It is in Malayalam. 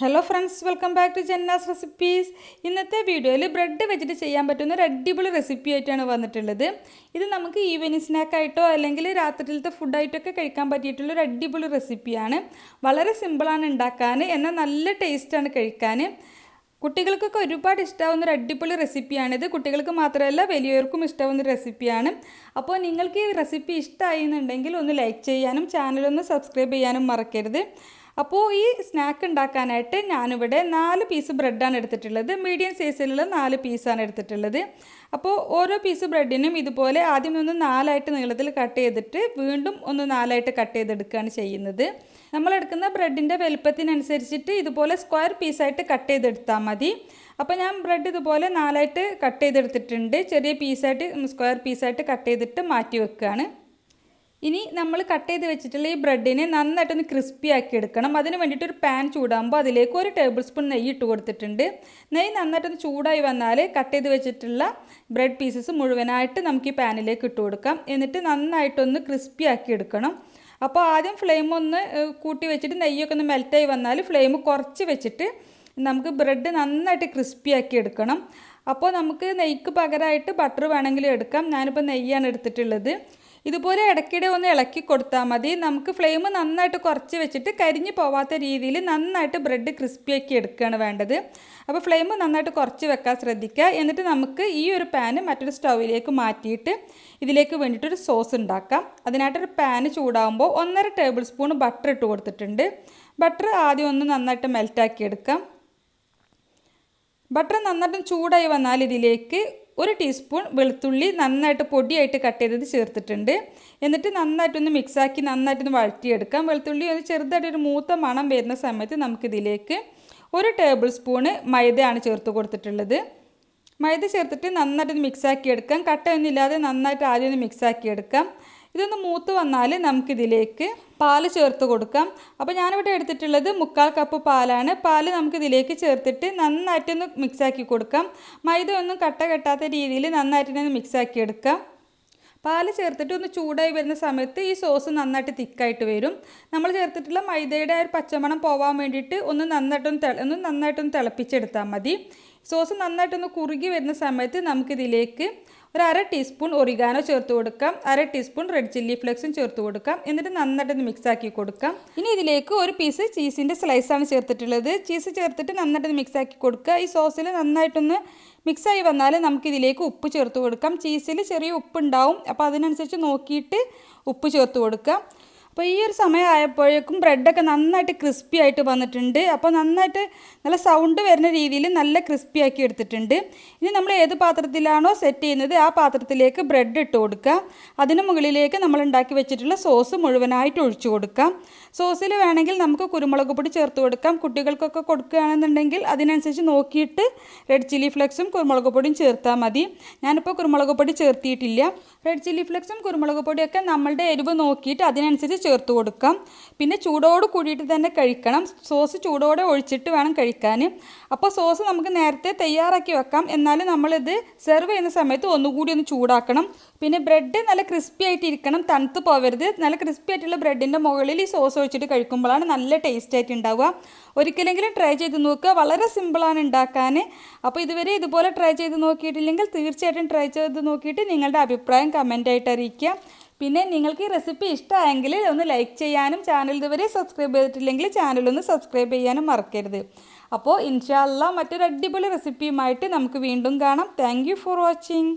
Hello friends welcome back to Janna's recipes ഇന്നത്തെ വീഡിയോയിൽ ബ്രെഡ് വെച്ചിട്ട് ചെയ്യാൻ പറ്റുന്ന ഒരു അടിപൊളി റെസിപ്പി ആയിട്ടാണ് വന്നിട്ടുള്ളത്. ഇത് നമുക്ക് ഈവനിങ് സ്നാക്കായിട്ടോ അല്ലെങ്കിൽ രാത്രിയിലത്തെ ഫുഡായിട്ടൊക്കെ കഴിക്കാൻ പറ്റിയിട്ടുള്ള ഒരു അടിപൊളി റെസിപ്പിയാണ് വളരെ സിമ്പിളാണ് ഉണ്ടാക്കാൻ എന്നാൽ നല്ല ടേസ്റ്റാണ് കഴിക്കാൻ. കുട്ടികൾക്കൊക്കെ ഒരുപാട് ഇഷ്ടമാവുന്ന ഒരു അടിപൊളി റെസിപ്പിയാണിത് കുട്ടികൾക്ക് മാത്രമല്ല വലിയവർക്കും ഇഷ്ടമാവുന്ന ഒരു റെസിപ്പിയാണ് അപ്പോൾ നിങ്ങൾക്ക് ഈ റെസിപ്പി ഇഷ്ടമായി എന്നുണ്ടെങ്കിൽ ഒന്ന് ലൈക്ക് ചെയ്യാനും ചാനലൊന്ന് സബ്സ്ക്രൈബ് ചെയ്യാനും മറക്കരുത്. അപ്പോൾ ഈ സ്നാക്ക് ഉണ്ടാക്കാനായിട്ട് ഞാനിവിടെ നാല് പീസ് ബ്രെഡാണ് എടുത്തിട്ടുള്ളത്. മീഡിയം സൈസിലുള്ള നാല് പീസാണ് എടുത്തിട്ടുള്ളത്. അപ്പോൾ ഓരോ പീസ് ബ്രെഡിനും ഇതുപോലെ ആദ്യം ഒന്ന് നാലായിട്ട് നീളത്തിൽ കട്ട് ചെയ്തിട്ട് വീണ്ടും ഒന്ന് നാലായിട്ട് കട്ട് ചെയ്തെടുക്കുകയാണ് ചെയ്യുന്നത്. നമ്മളെടുക്കുന്ന ബ്രെഡിന്റെ വലുപ്പത്തിനനുസരിച്ചിട്ട് ഇതുപോലെ സ്ക്വയർ പീസായിട്ട് കട്ട് ചെയ്തെടുത്താൽ മതി. അപ്പോൾ ഞാൻ ബ്രെഡ് ഇതുപോലെ നാലായിട്ട് കട്ട് ചെയ്തെടുത്തിട്ടുണ്ട്. ചെറിയ പീസായിട്ട് സ്ക്വയർ പീസായിട്ട് കട്ട് ചെയ്തിട്ട് മാറ്റി വെക്കുകയാണ്. ഇനി നമ്മൾ കട്ട് ചെയ്ത് വെച്ചിട്ടുള്ള ഈ ബ്രെഡിനെ നന്നായിട്ടൊന്ന് ക്രിസ്പി ആക്കി എടുക്കണം. അതിന് വേണ്ടിയിട്ട് ഒരു പാൻ ചൂടാകുമ്പോൾ അതിലേക്ക് ഒരു ടേബിൾ സ്പൂൺ നെയ്യ് ഇട്ട് കൊടുത്തിട്ടുണ്ട്. നെയ്യ് നന്നായിട്ടൊന്ന് ചൂടായി വന്നാൽ കട്ട് ചെയ്ത് വെച്ചിട്ടുള്ള ബ്രെഡ് പീസസ് മുഴുവനായിട്ട് നമുക്ക് ഈ പാനിലേക്ക് ഇട്ട് കൊടുക്കാം. എന്നിട്ട് നന്നായിട്ടൊന്ന് ക്രിസ്പി ആക്കി എടുക്കണം. അപ്പോൾ ആദ്യം ഫ്ലെയിം ഒന്ന് കൂട്ടി വെച്ചിട്ട് നെയ്യൊക്കെ ഒന്ന് മെൽറ്റായി വന്നാൽ ഫ്ലെയിം കുറച്ച് വെച്ചിട്ട് നമുക്ക് ബ്രെഡ് നന്നായിട്ട് ക്രിസ്പി ആക്കി എടുക്കണം. അപ്പോൾ നമുക്ക് നെയ്ക്ക് പകരമായിട്ട് ബട്ടർ വേണമെങ്കിലും എടുക്കാം. ഞാനിപ്പോൾ നെയ്യാണ് എടുത്തിട്ടുള്ളത്. ഇതുപോലെ ഇടയ്ക്കിടെ ഒന്ന് ഇളക്കി കൊടുത്താൽ മതി. നമുക്ക് ഫ്ലെയിം നന്നായിട്ട് കുറച്ച് വെച്ചിട്ട് കരിഞ്ഞു പോവാത്ത രീതിയിൽ നന്നായിട്ട് ബ്രെഡ് ക്രിസ്പിയാക്കി എടുക്കുകയാണ് വേണ്ടത്. അപ്പോൾ ഫ്ലെയിം നന്നായിട്ട് കുറച്ച് വെക്കാൻ ശ്രദ്ധിക്കുക. എന്നിട്ട് നമുക്ക് ഈ ഒരു പാന് മറ്റൊരു സ്റ്റൗവിലേക്ക് മാറ്റിയിട്ട് ഇതിലേക്ക് വേണ്ടിയിട്ടൊരു സോസ് ഉണ്ടാക്കാം. അതിനായിട്ടൊരു പാന് ചൂടാകുമ്പോൾ ഒന്നര ടേബിൾ സ്പൂൺ ബട്ടർ ഇട്ട് കൊടുത്തിട്ടുണ്ട്. ബട്ടർ ആദ്യം ഒന്ന് നന്നായിട്ട് മെൽറ്റാക്കി എടുക്കാം. ബട്ടർ നന്നായിട്ട് ചൂടായി വന്നാൽ ഇതിലേക്ക് ഒരു ടീസ്പൂൺ വെളുത്തുള്ളി നന്നായിട്ട് പൊടിയായിട്ട് കട്ട് ചെയ്തത് ചേർത്തിട്ടുണ്ട്. എന്നിട്ട് നന്നായിട്ടൊന്ന് മിക്സാക്കി നന്നായിട്ടൊന്ന് വഴറ്റിയെടുക്കാം. വെളുത്തുള്ളി ഒന്ന് ചെറുതായിട്ട് ഒരു മൂത്ത മണം വരുന്ന സമയത്ത് നമുക്കിതിലേക്ക് ഒരു ടേബിൾ സ്പൂണ് മൈദയാണ് ചേർത്ത് കൊടുത്തിട്ടുള്ളത്. മൈദ ചേർത്തിട്ട് നന്നായിട്ടൊന്ന് മിക്സാക്കി എടുക്കാം കട്ടയൊന്നും ഇല്ലാതെ നന്നായിട്ട് ആദ്യം ഒന്ന് മിക്സാക്കി എടുക്കാം ഇതൊന്ന് മൂത്ത് വന്നാൽ നമുക്കിതിലേക്ക് പാൽ ചേർത്ത് കൊടുക്കാം. അപ്പോൾ ഞാനിവിടെ എടുത്തിട്ടുള്ളത് മുക്കാൽ കപ്പ് പാലാണ്. പാൽ നമുക്കിതിലേക്ക് ചേർത്തിട്ട് നന്നായിട്ടൊന്ന് മിക്സാക്കി കൊടുക്കാം. മൈദ ഒന്നും കട്ട കെട്ടാത്ത രീതിയിൽ നന്നായിട്ടൊന്ന് മിക്സാക്കി എടുക്കാം. പാൽ ചേർത്തിട്ട് ഒന്ന് ചൂടായി വരുന്ന സമയത്ത് ഈ സോസ് നന്നായിട്ട് തിക്കായിട്ട് വരും. നമ്മൾ ചേർത്തിട്ടുള്ള മൈദയുടെ ആ ഒരു പച്ചമണം പോവാൻ വേണ്ടിയിട്ട് ഒന്ന് നന്നായിട്ടൊന്ന് ഒന്ന് നന്നായിട്ടൊന്ന് തിളപ്പിച്ചെടുത്താൽ മതി. സോസ് നന്നായിട്ടൊന്ന് കുറുകി വരുന്ന സമയത്ത് നമുക്കിതിലേക്ക് ഒരു അര ടീസ്പൂൺ ഒറിഗാനോ ചേർത്ത് കൊടുക്കാം. അര ടീസ്പൂൺ റെഡ് ചില്ലി ഫ്ലേക്സും ചേർത്ത് കൊടുക്കാം. എന്നിട്ട് നന്നായിട്ടൊന്ന് മിക്സ് ആക്കി കൊടുക്കാം. ഇനി ഇതിലേക്ക് ഒരു പീസ് ചീസിന്റെ സ്ലൈസാണ് ചേർത്തിട്ടുള്ളത്. ചീസ് ചേർത്തിട്ട് നന്നായിട്ടൊന്ന് മിക്സ് ആക്കി കൊടുക്കുക. ഈ സോസിൽ നന്നായിട്ടൊന്ന് മിക്സായി വന്നാൽ നമുക്കിതിലേക്ക് ഉപ്പ് ചേർത്ത് കൊടുക്കാം. ചീസിൽ ചെറിയ ഉപ്പ് ഉണ്ടാവും അപ്പോൾ അതിനനുസരിച്ച് നോക്കിയിട്ട് ഉപ്പ് ചേർത്ത് കൊടുക്കാം അപ്പോൾ ഈ ഒരു സമയമായപ്പോഴേക്കും ബ്രെഡൊക്കെ നന്നായിട്ട് ക്രിസ്പി ആയിട്ട് വന്നിട്ടുണ്ട്. അപ്പോൾ നന്നായിട്ട് നല്ല സൗണ്ട് വരുന്ന രീതിയിൽ നല്ല ക്രിസ്പി ആക്കി എടുത്തിട്ടുണ്ട്. ഇനി നമ്മൾ ഏത് പാത്രത്തിലാണോ സെറ്റ് ചെയ്യുന്നത് ആ പാത്രത്തിലേക്ക് ബ്രെഡ് ഇട്ട് കൊടുക്കുക. അതിന് മുകളിലേക്ക് നമ്മൾ ഉണ്ടാക്കി വെച്ചിട്ടുള്ള സോസ് മുഴുവനായിട്ട് ഒഴിച്ചു കൊടുക്കാം സോസിൽ വേണമെങ്കിൽ നമുക്ക് കുരുമുളക് പൊടി ചേർത്ത് കൊടുക്കാം. കുട്ടികൾക്കൊക്കെ കൊടുക്കുകയാണെന്നുണ്ടെങ്കിൽ അതിനനുസരിച്ച് നോക്കിയിട്ട് റെഡ് ചില്ലി ഫ്ലെക്സും കുരുമുളക് പൊടിയും ചേർത്താൽ മതി. ഞാനിപ്പോൾ കുരുമുളക് പൊടി ചേർത്തിയിട്ടില്ല. റെഡ് ചില്ലി ഫ്ലെക്സും കുരുമുളക് പൊടിയൊക്കെ നമ്മളുടെ എരിവ് നോക്കിയിട്ട് അതിനനുസരിച്ച് ചേർത്ത് കൊടുക്കാം. പിന്നെ ചൂടോട് കൂടിയിട്ട് തന്നെ കഴിക്കണം. സോസ് ചൂടോടെ ഒഴിച്ചിട്ട് വേണം കഴിക്കാൻ. അപ്പോൾ സോസ് നമുക്ക് നേരത്തെ തയ്യാറാക്കി വെക്കാം. എന്നാലും നമ്മളിത് സെർവ് ചെയ്യുന്ന സമയത്ത് ഒന്നുകൂടി ഒന്ന് ചൂടാക്കണം. പിന്നെ ബ്രെഡ് നല്ല ക്രിസ്പി ആയിട്ട് ഇരിക്കണം. തണുത്ത് പോവരുത് നല്ല ക്രിസ്പി ആയിട്ടുള്ള ബ്രെഡിന്റെ മുകളിൽ ഈ സോസ് ഒഴിച്ചിട്ട് കഴിക്കുമ്പോഴാണ് നല്ല ടേസ്റ്റ് ആയിട്ട് ഉണ്ടാവുക. ഒരിക്കലെങ്കിലും ട്രൈ ചെയ്ത് നോക്കുക. വളരെ സിമ്പിളാണ് ഉണ്ടാക്കാൻ. അപ്പോൾ ഇതുവരെ ഇതുപോലെ ട്രൈ ചെയ്ത് നോക്കിയിട്ടില്ലെങ്കിൽ തീർച്ചയായിട്ടും ട്രൈ ചെയ്ത് നോക്കിയിട്ട് നിങ്ങളുടെ അഭിപ്രായം കമന്റായിട്ട് അറിയിക്കുക. പിന്നെ നിങ്ങൾക്ക് ഈ റെസിപ്പി ഇഷ്ടമായെങ്കിൽ ഒന്ന് ലൈക്ക് ചെയ്യാനും ചാനൽ ഇതുവരെ സബ്സ്ക്രൈബ് ചെയ്തിട്ടില്ലെങ്കിൽ ചാനൽ ഒന്ന് സബ്സ്ക്രൈബ് ചെയ്യാനും മറക്കരുത്. അപ്പോൾ ഇൻഷാല്ല മറ്റൊരു അടിപൊളി റെസിപ്പിയുമായിട്ട് നമുക്ക് വീണ്ടും കാണാം. Thank for watching